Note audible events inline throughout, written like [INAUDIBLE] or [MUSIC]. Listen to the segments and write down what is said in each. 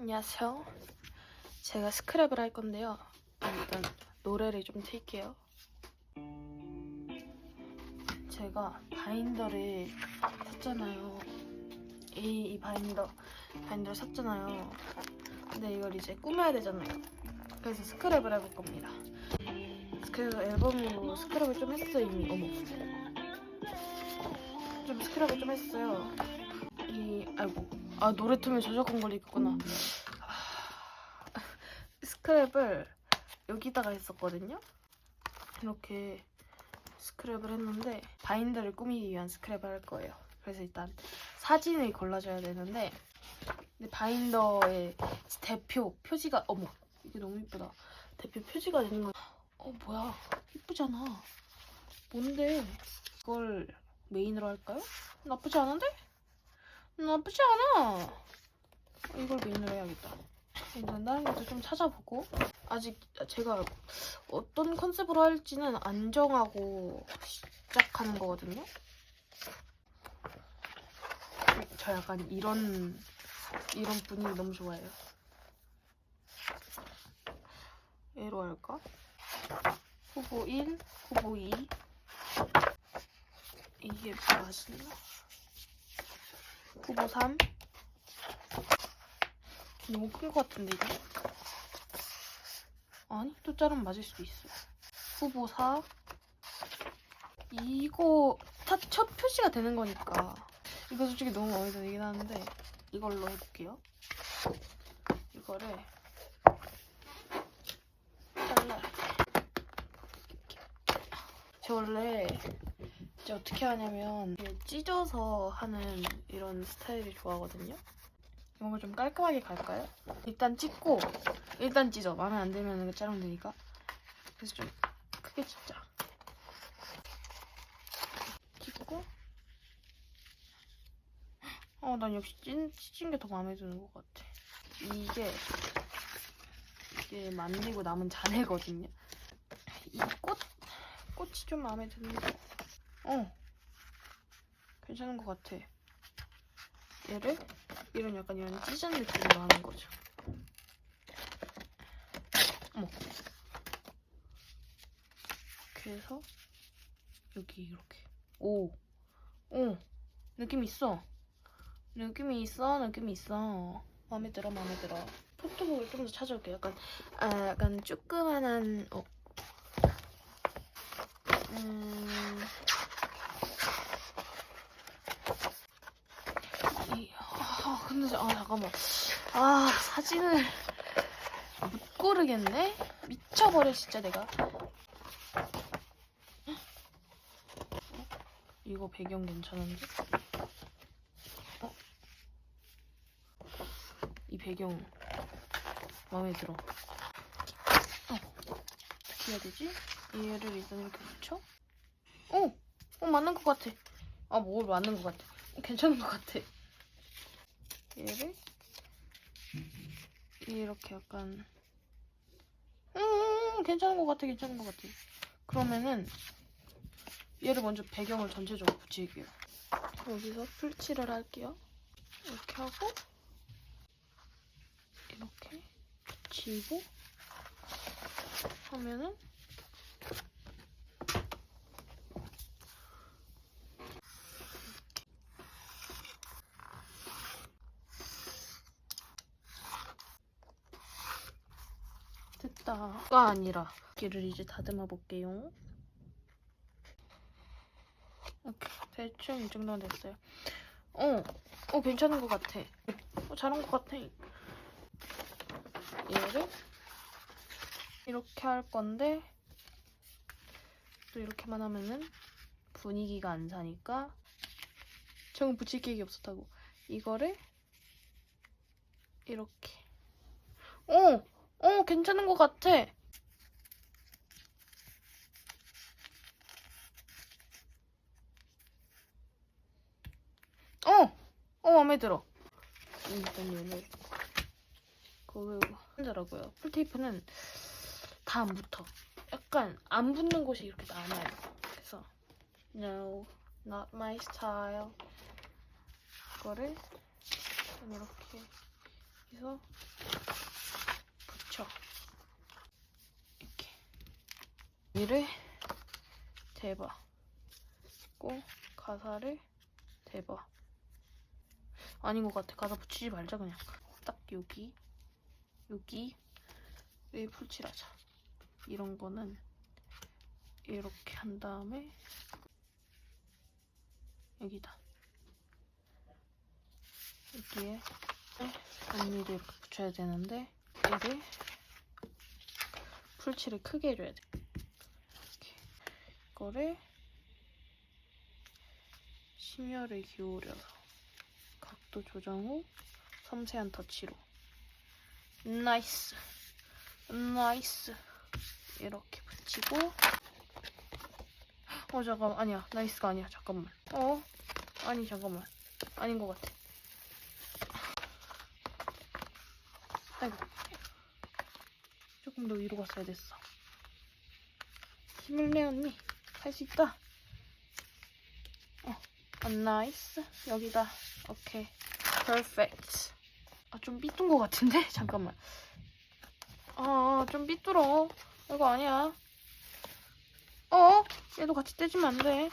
안녕하세요. 제가 스크랩을 할 건데요. 일단 노래를 좀 틀게요. 제가 바인더를 샀잖아요. 이, 이 바인더, 바인더를 샀잖아요. 근데 이걸 이제 꾸며야 되잖아요. 그래서 스크랩을 해볼 겁니다. 그래서 앨범으로 스크랩을 좀 했어요, 이미. 어머. 좀 스크랩을 좀 했어요. 이, 아이고. 아, 노래 틀면 저작권 걸리겠구나. 스크랩을 여기다가 했었거든요. 이렇게 스크랩을 했는데 바인더를 꾸미기 위한 스크랩을 할 거예요. 그래서 일단 사진을 골라줘야 되는데 근데 바인더의 대표 표지가 어머 이게 너무 이쁘다. 대표 표지가 되는 거. 어 뭐야 이쁘잖아. 뭔데 이걸 메인으로 할까요? 나쁘지 않은데? 나쁘지 않아. 이걸 메인으로 해야겠다. 일단 다른 것도 좀 찾아보고 아직 제가 어떤 컨셉으로 할지는 안 정하고 시작하는 거거든요. 저 약간 이런 이런 분위기 너무 좋아해요. 얘로 할까? 후보 1, 후보 2 이게 맛있나? 후보 3 너무 큰 것 같은데 이거? 아니 또 자르면 맞을 수도 있어. 후보 4 이거 다첫 표시가 되는 거니까. 이거 솔직히 너무 마음에 들긴 하는데 이걸로 해볼게요. 이거를 잘라 저 원래 이제 어떻게 하냐면 찢어서 하는 이런 스타일을 좋아하거든요. 뭔가 좀 깔끔하게 갈까요? 일단 찍고 일단 찢어. 마음에 안 들면 자르면 되니까. 그래서 좀 크게 찢자. 찍고. 어 난 역시 찐, 찢은 게 더 마음에 드는 것 같아. 이게 이게 만들고 남은 잔해거든요. 이 꽃 꽃이 좀 마음에 드는데 어 괜찮은 것 같아 얘를 이런 약간 이런 찢은 느낌으로 하는 거죠. 어머. 그래서 여기 이렇게. 오. 오. 느낌 있어. 느낌이 있어. 느낌이 있어. 마음에 들어. 마음에 들어. 포토북을 좀 더 찾아올게. 약간 아 약간 조그만한 어. 음. 이, 아, 근데, 아, 잠깐만. 아, 사진을 못 고르겠네? 미쳐버려, 진짜 내가. 이거 배경 괜찮은데? 어? 이 배경 마음에 들어. 어, 어떻게 해야 되지? 얘를 일단 이렇게 붙여? 어! 어, 맞는 것 같아. 아, 뭘 맞는 것 같아. 어, 괜찮은 것 같아. 얘를 이렇게 약간 음 괜찮은 것 같아 괜찮은 것 같아. 그러면은 얘를 먼저 배경을 전체적으로 붙일게요. 여기서 풀칠을 할게요. 이렇게 하고 이렇게 붙이고 하면은 됐다가 아니라 길을 이제 다듬어 볼게요. 오케이 대충 이 정도면 됐어요. 어, 어 괜찮은 것 같아. 어, 잘한 것 같아. 얘를 이렇게 할 건데 또 이렇게만 하면은 분위기가 안 사니까 저건 붙일 계획이 없었다고 이거를 이렇게 어 어, 괜찮은 것 같아. 어, 어, 마음에 들어. 일단 얘는 그거 하더라고요. 풀테이프는 다 안 붙어. 약간 안 붙는 곳이 이렇게 남아요. 그래서 no, not my style. 이거를 이렇게 해서 그쵸? 이렇게. 위를 대봐 꼭 가사를 대봐 아닌 것 같아. 가사 붙이지 말자 그냥. 딱 여기 여기를 풀칠하자. 이런 거는 이렇게 한 다음에 여기다. 여기에 앞니를 붙여야 되는데 얘를 풀칠을 크게 해줘야 돼. 이렇게. 이거를 심혈을 기울여서 각도 조정 후 섬세한 터치로. 나이스. 나이스. 이렇게 붙이고. 어 잠깐 아니야. 나이스가 아니야. 잠깐만. 어? 아니 잠깐만. 아닌 것 같아. 아이고 조금 더 위로 갔어야 됐어. 힘을 내 언니. 할 수 있다. 어 아, 나이스. 여기다. 오케이. 퍼펙트 아 좀 삐뚤은 것 같은데? [LAUGHS] 잠깐만. 아 좀 삐뚤어. 이거 아니야. 어? 얘도 같이 떼주면 안 돼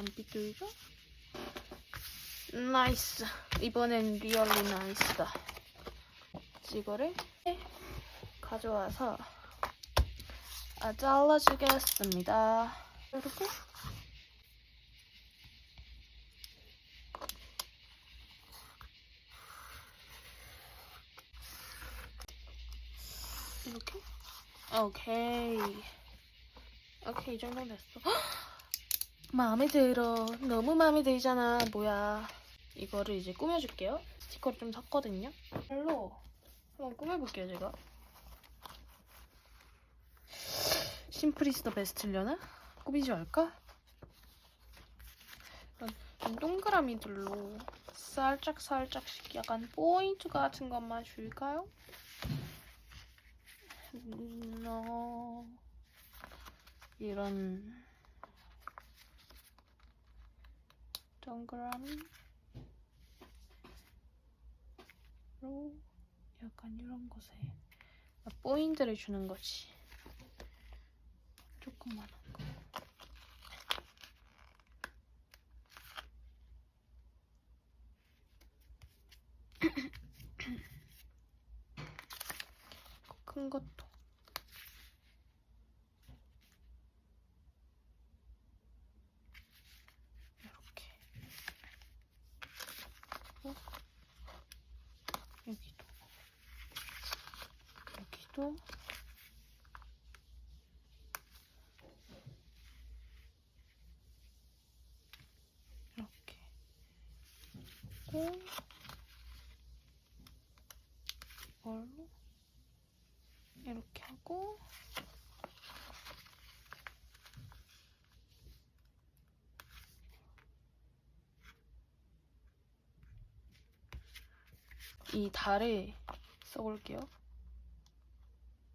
안 삐뚤죠? 나이스. 이번엔 리얼리 나이스다. 이거를 가져와서 아, 잘라주겠습니다. 그리고 이렇게? 오케이. 오케이 이 정도 됐어. 헉! 마음에 들어. 너무 마음에 들잖아. 뭐야. 이거를 이제 꾸며줄게요. 스티커를 좀 샀거든요. 이걸로 한번 꾸며볼게요 제가. 심플이스 더 베스트려나? 꾸미지 말까? 이런 좀 동그라미들로 살짝 살짝씩 약간 포인트 같은 것만 줄까요? 음, 어, 이런 동그라미 로 약간 이런 곳에 포인트를 주는 거지 조금만 한 거. [CLEARS THROAT] 큰 것도 이렇게 어? 여기도. 여기도. 이렇게. 고 이걸로 이렇게 하고 이 달에 써볼게요.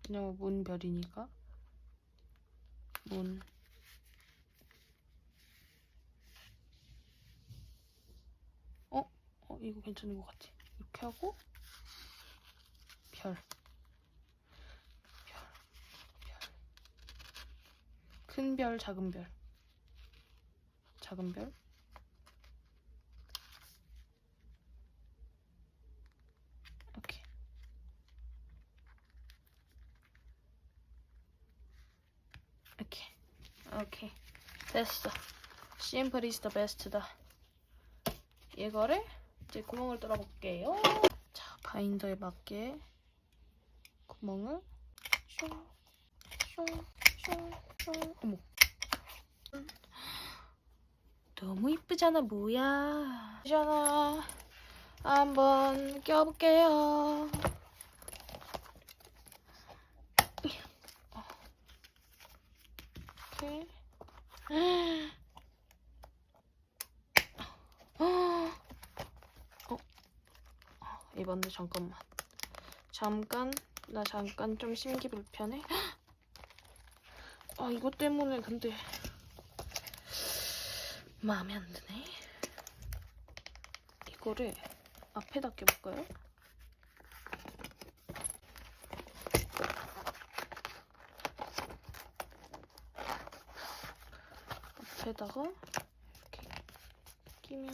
그냥 문별이니까 문 어? 어 이거 괜찮은 것 같아. 이렇게 하고 별. 별. 별. 큰 별, 작은 별. 작은 별. 오케이. 오케이. 오케이. 됐어. 심플 이스 더 베스트다. 이거를 이제 구멍을 뚫어 볼게요. 자, 바인더에 맞게 구멍을 슝, 슝, 슝, 슝. 어머. 너무 이쁘잖아, 뭐야. 이잖아. 한번 껴볼게요. 이렇게. [GASPS] 어, 이번에 잠깐만. 잠깐, 나 잠깐 좀 심기 불편해. [GASPS] 아, 이것 때문에 근데 마음에 안 드네. 이거를 앞에다 껴볼까요? 앞에다가 이렇게 끼면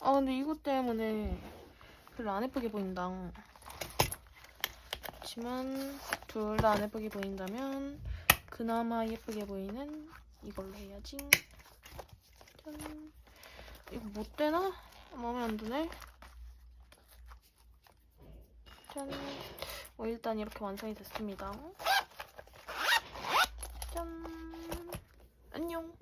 아 근데 이것 때문에 별로 안 예쁘게 보인다. 그렇지만 둘 다 안 예쁘게 보인다면 그나마 예쁘게 보이는 이걸로 해야지. 짠. 이거 못 되나? 마음에 안 드네. 짠. 어, 일단 이렇게 완성이 됐습니다. 짠 안녕.